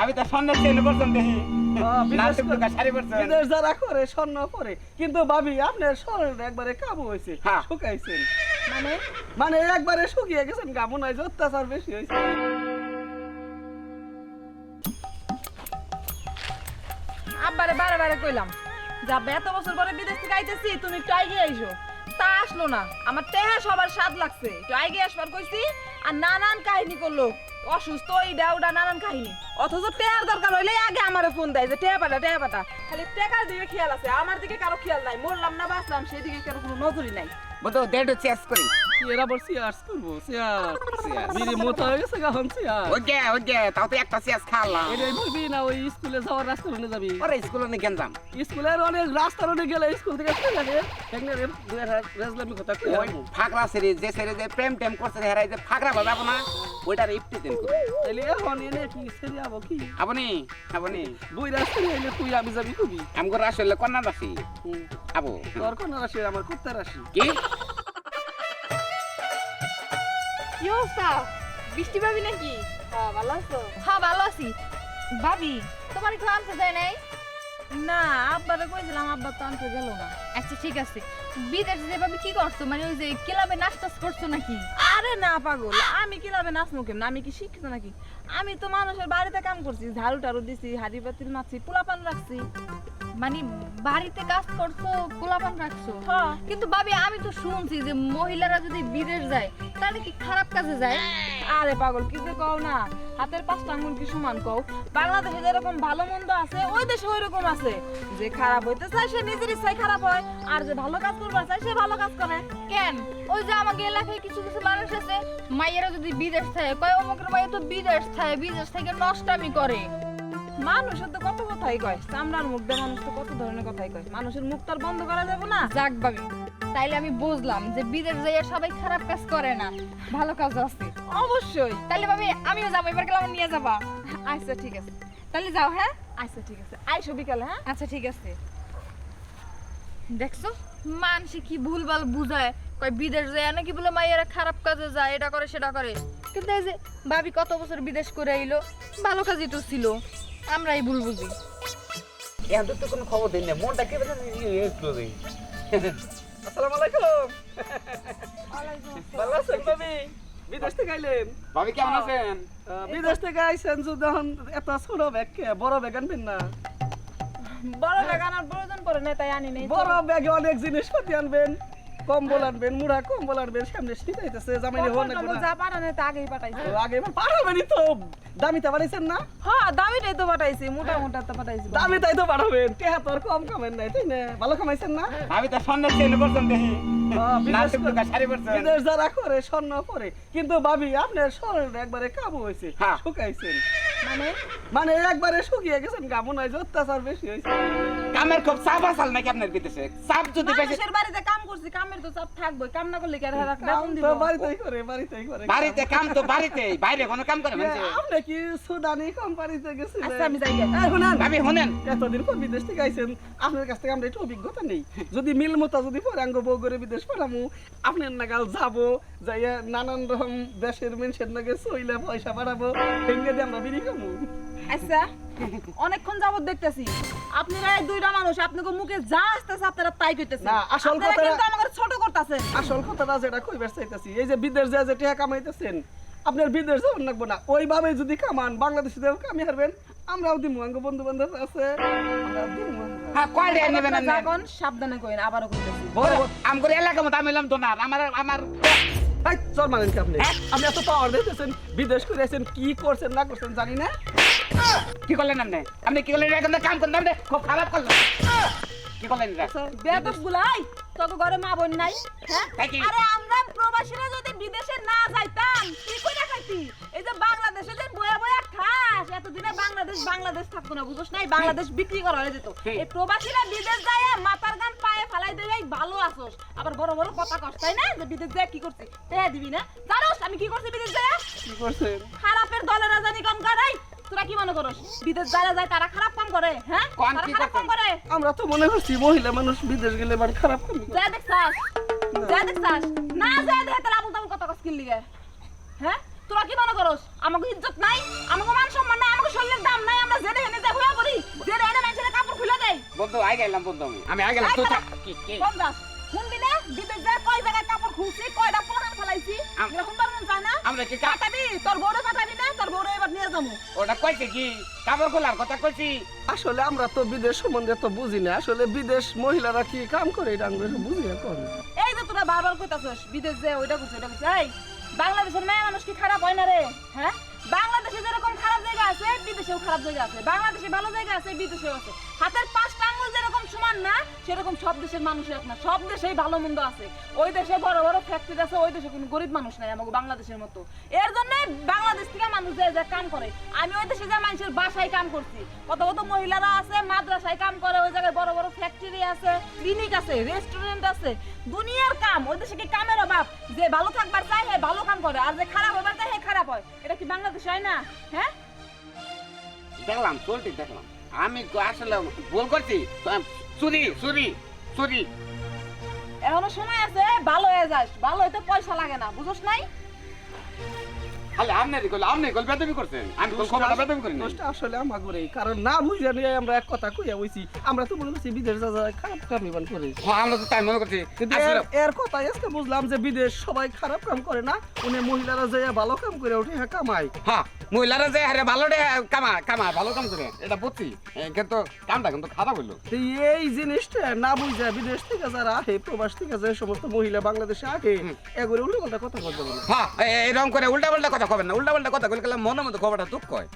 আমি তো দেখি। হ্যাঁ, বিদেশ টুকটুকা শাড়ি পরছেন বিদেশ যারা করে স্বর্ণ পরে। কিন্তু ভাবি আপনার শরীর একবারে কাবু হয়েছে। শুকাইছেন। মানে মানে একবারে শুকিয়ে গেছেন গামু নাই অত্যাচার বেশি হয়েছে আব্বারে বারে বারে কইলাম যাবে এত বছর পরে বিদেশ থেকে আইতেছি তুমি একটু আগে আইসো। তা আসলো না আমার টেহা সবার স্বাদ লাগছে। একটু আগে আসবার কইছি আর নানান কাহিনী করল। অসুস্থ এইটা ওটা নানান কাহিনী। অথচ টেয়ার দরকার হইলে আগে আমারে ফোন দেয় যে, টেয়া পাটা টেয়া পাটা। খালি টেকার দিকে খেয়াল আছে, আমার দিকে কারও খেয়াল নাই। মরলাম না, বাঁচলাম সেদিকে কারও কোনো নজরই নাই। বলতো দেড় চেস করি। এরা বল সিয়ার্স করব সিয়ার বিড়ি মতো হয়ে গেছে গখন সিয়ার ওকে ওকে তাও তো একটা চেস খাওয়ালাম এটাই বলবি না ওই স্কুলে যাওয়ার রাস্তা যাবি? ওরে স্কুলে অনেক গেলে থেকে চলে যাবে। দুই রেজলামি কথা ওই ফাকরা সেরি যে সেরি যে প্রেম টেম করছে হেরাই যে ফাকরা বাজাবো না ওইটার ইফতি দেন তাইলে এখন এনে কি সেরি আবো কি? আপনি আপনি। বই রাস্তা এনে তুই আমি যাবি কবি? আমগো আসলে কন্যা রাশি। আবো। তোর কোন রাশি আমার কুত্তা রাশি। কি? কি অবস্থা? বৃষ্টি পাবি নাকি? হ্যাঁ ভালো আছো? হ্যাঁ ভালো আছি। ভাবি তোমার একটু আনতে দেয় নাই? না আব্বারে কইছিলাম আব্বা তো আনতে গেল না। আচ্ছা ঠিক আছে। বিদেশ যে ভাবি কি করছ মানে ওই যে ক্লাবে নাস্তাস করছ নাকি? আরে না পাগল। আমি কি লাভে নাচমু কেমন আমি কি শিক্ষিত নাকি? আমি তো মানুষের বাড়িতে কাম করছি ঝাড়ু টাড়ু দিছি হাড়ি পাতিল মাছি পোলাপান রাখছি। মানে বাড়িতে কাজ করছ পোলাপান রাখছো? কিন্তু ভাবি আমি তো শুনছি যে মহিলারা যদি বিদেশ যায় তাহলে কি খারাপ কাজে যায়? আরে পাগল কি যে কও না। হাতের পাঁচটা আঙ্গুল কি সমান কও? বাংলাদেশে যেরকম ভালো মন্দ আছে, ওই দেশে ওই রকম আছে। যে খারাপ হইতে চায় সে নিজের ইচ্ছায় খারাপ হয়, আর যে ভালো কাজ করবার চায় সে ভালো কাজ করে। কেন? ওই যে আমাকে এলাকায় কিছু কিছু মানুষ আছে মাইয়েরা যদি বিদেশ থাকে, কয়, অমুকের মাইয়া তো বিদেশ থাকে, বিদেশ থেকে নষ্টামি করে। মানুষের তো কত কথাই কয়, চামড়ার মুখ দিয়ে মানুষ তো কত ধরনের কথাই কয়। মানুষের মুখ তো আর বন্ধ করা যাবে না। যাক ভাবি তাইলে আমি বুঝলাম যে বিদেশ যাইয়া সবাই খারাপ কাজ করে না, ভালো কাজ আছে। অবশ্যই। তাইলে ভাবি আমিও যাব এবার গেলে আমার নিয়ে যাবা। আচ্ছা ঠিক আছে। তাহলে যাও হ্যাঁ? আচ্ছা ঠিক আছে। আইসো বিকালে হ্যাঁ? আচ্ছা ঠিক আছে। দেখছ? মানসি কি ভুলভাল বুঝায়। কয় বিদেশ যায় নাকি বলে মাইয়ারা খারাপ কাজে যায় এটা করে সেটা করে। কিন্তু এই যে ভাবি কত বছর বিদেশ করে আইলো ভালো কাজই তো ছিল। আমরাই ভুল বুঝি। এত তো কোনো খবর দিন না মনটা কে একটু দিই। আসসালামু আলাইকুম। ভালো আছেন ভাবি। বিদেশ থেকে আইলেন ভাবি কেমন আছেন? বিদেশ থেকে আইছেন যখন এত ছোট ব্যাগ কে? বড় ব্যাগ আনবেন না। বড় ব্যাগ আনার প্রয়োজন পড়ে না তাই আনি নেই বড় ব্যাগে অনেক জিনিসপাতি আনবেন। কম্বল আনবেন মুড়া কম্বল আনবেন সামনে শীত আইতেছে জামাইনি হন কম্বল যা পাঠানো তা আগেই পাঠাইছি। আগে পাঠাবেনই তো। দামিটা বাড়াইছেন না? হ্যাঁ দামিটাই তো পাঠাইছি মোটা মোটা তো পাঠাইছি। দামি তাই তো টেহা আর কম কামেন নাই তাই না? ভালো কামাইছেন না? আমি তো স্বর্ণের চেন দেখি। হ্যাঁ, বিদেশ যারা করে স্বর্ণ পরে কিন্তু ভাবি আপনার শরীর একবারে কাবু হয়েছে হ্যাঁ। শুকাইছেন। মানে? মানে একবারে শুকিয়ে গেছেন গামু নাই যে অত্যাচার বেশি হয়েছে কামের খুব চাপ আসাল নাকি আপনার বিদেশে চাপ যদি বেশি বাড়িতে করছি কামের তো চাপ থাকবে কাম না করলে কি আর হেরা বেতন দিব। বাড়িতেই করে বাড়িতেই করে। বাড়িতে কাম তো বাড়িতে বাইরে কোনো কাম করে মানুষে আপনি কি সুদানি কোম্পানিতে গেছিলেন আচ্ছা আমি যাই। এই শুনেন। ভাবি শুনেন। এতদিন পর বিদেশ থেকে আইছেন আপনার কাছ থেকে আমরা একটু অভিজ্ঞতা নেই। যদি মিল মতো যদি পরে আঙ্গ বউ করে বিদেশ পাঠামু আপনার নাগাল যাব যাইয়া নানান রকম দেশের মানুষের নাগে চইলে পয়সা বাড়াবো ভেঙে দিয়ে আমরা বিড়ি খামু। আচ্ছা। অনেকক্ষণ যাবত দেখতেছি। আপনারা এই দুইটা মানুষ আপনাকে মুখে যা আসতেছে আপনারা তাই কইতেছেন। না, আসল কথাটা- কিন্তু আমাকে ছোট করতেছেন। আসল কথাটা যেটা কইবার চাইতেছি এই যে বিদেশ যায় যে টাকা কামাইতেছেন আপনার বিদেশ যাবেন লাগবো না। ওইভাবে যদি কামান বাংলাদেশে যাও কামি হারবেন আমরাও দিমু আঙ্গ বন্ধু বান্ধব আছে আমরা দিমু আমরা। হ্যাঁ কয়টা নেবেন আপনি যখন সাবধানে কইন আবারও কইতেছি। বড় আম করে এলাকা মতো আমি এলাম তো না আমার আমার চল মানেন কি আপনি? আপনি এত পাওয়ার দিতেছেন বিদেশ করে আছেন কি করছেন না করছেন জানি না। কি করলেন আপনি? আপনি কি করলেন? এখন কাম করলেন আপনি খুব খারাপ করলেন। কি করলেন বেদব গুলাই তোকে ঘরে মা বোন নাই হ্যাঁ? কি? আরে আমরা প্রবাসীরা যদি বিদেশে না যাইতাম কি কইরা খাইতি? এই যে বাংলাদেশে যে বয়া বয়া খাস এতদিনে বাংলাদেশ বাংলাদেশ থাকতো না বুঝছ নাই? বাংলাদেশ বিক্রি করা হয়ে যেত। এই প্রবাসীরা বিদেশ যায় মাথার গান ফালাই ভালো আছোস। আবার বড় বড় কথা তাই না? যে বিদেশ যায় কি দিবি না? জানোস আমি কি করছি বিদেশ যায়? কি খারাপের দলেরা জানি কম তোরা কি মনে করস? বিদেশ যারা যায় তারা খারাপ কাম করে হ্যাঁ? তারা খারাপ কাম করে। আমরা তো মনে করছি মহিলা মানুষ বিদেশ গেলে মানে খারাপ কাম করে। যা দেখছাস যা দেখছাস। না যা দেখে তাহলে আবুল তাবুল গে হ্যাঁ? তোরা কি মনে করস? আমাকে ইজ্জত নাই আমাকে মান সম্মান নাই আমাকে শরীরের দাম নাই আমরা জেনে হেনে যা করি। জেনে হেনে মানুষের খুলে দেয় বন্ধু আই গেলাম বন্ধু আমি। আমি আই গেলাম তুই কি কি? পঞ্চাশ শুনবি না? বিদেশ যায় কয় জায়গায় কাপড় খুলছি কয়টা পোড়ান ফেলাইছি? আম- এরকম মন চায় না? আমরা কি কা- তোর বউরে পাঠাবি না? তোর বউরে এবার নিয়ে যাব। ওটা কইছে কি? কাপড় খোলার কথা কইছি। আসলে আমরা তো বিদেশ সম্বন্ধে তো বুঝি না। আসলে বিদেশ মহিলারা কি কাম করে? এটা আমরা বুঝি এখন এই যে তোরা বারবার কইতাছস বিদেশ যে ওইটা এই বাংলাদেশের মেয়ে মানুষ কি খারাপ হয় না রে? হ্যাঁ? বাংলাদেশে যেরকম খারাপ জায়গা আছে, বিদেশেও খারাপ জায়গা আছে। বাংলাদেশে ভালো জায়গা আছে, বিদেশেও আছে। হাতের পাঁচটা আঙ্গুল যেরকম সমান না, সেরকম সব দেশের মানুষের এক না। সব দেশেই ভালো মন্দ আছে। ওই দেশে বড় বড় ফ্যাক্টরি আছে, ওই দেশে কোনো গরিব মানুষ নাই আমাকে বাংলাদেশের মতো। এর জন্য বাংলাদেশ থেকে মানুষ যায় যায় কাম করে। আমি ওই দেশে যা মানুষের বাসায় কাম করছি। কত কত মহিলারা আছে, মাদ্রাসায় কাম করে, ওই জায়গায় বড় বড় ফ্যাক্টরি আছে ক্লিনিক আছে রেস্টুরেন্ট আছে। দুনিয়ার কাম, ওই দেশে কি কামের অভাব? যে ভালো থাকবার চায় হে ভালো কাম করে। আর যে খারাপ হয় না? হ্যাঁ? দেখলাম চলতি দেখলাম। আমি তো আসলে ভুল করছি। চুরি চুরি চুরি। এখনও সময় আছে ভালো হয়ে যাস। ভালো হইতে পয়সা লাগে না বুঝোস নাই? খালি আমনে কইল আমনে কইল বেদবি করছেন। আমি কইল খবরটা বেদবি করি দোষটা আসলে আমাগরেই কারণ না বুঝে নিয়ে আমরা এক কথা কইয়া হইছি আমরা তো মনে করছি বিদেশ যা খারাপ কাম ইবান করে হ্যাঁ, আমরা তো তাই মনে করছি। এর- এর কথা আজকে বুঝলাম যে বিদেশ সবাই খারাপ কাম করে না উনি মহিলারা যে ভালো কাম করে ওঠে হ্যাঁ কামায়। হ্যাঁ মহিলারা যে আরে ভালো কামা কামা ভালো কাম করে এটা বুঝছি। কিন্তু কামটা কিন্তু খারাপ হইল। এই জিনিসটা না বুঝা বিদেশ থেকে যারা আহে প্রবাস থেকে যে সমস্ত মহিলা বাংলাদেশে আহে এগুলো উল্টো পাল্টা কথা বলতে বলে হ্যাঁ এরকম করে উল্টা পাল্টা কথা কবেন না উল্টা পাল্টা কথা কইলে মনের মধ্যে খবরটা দুঃখ হয়।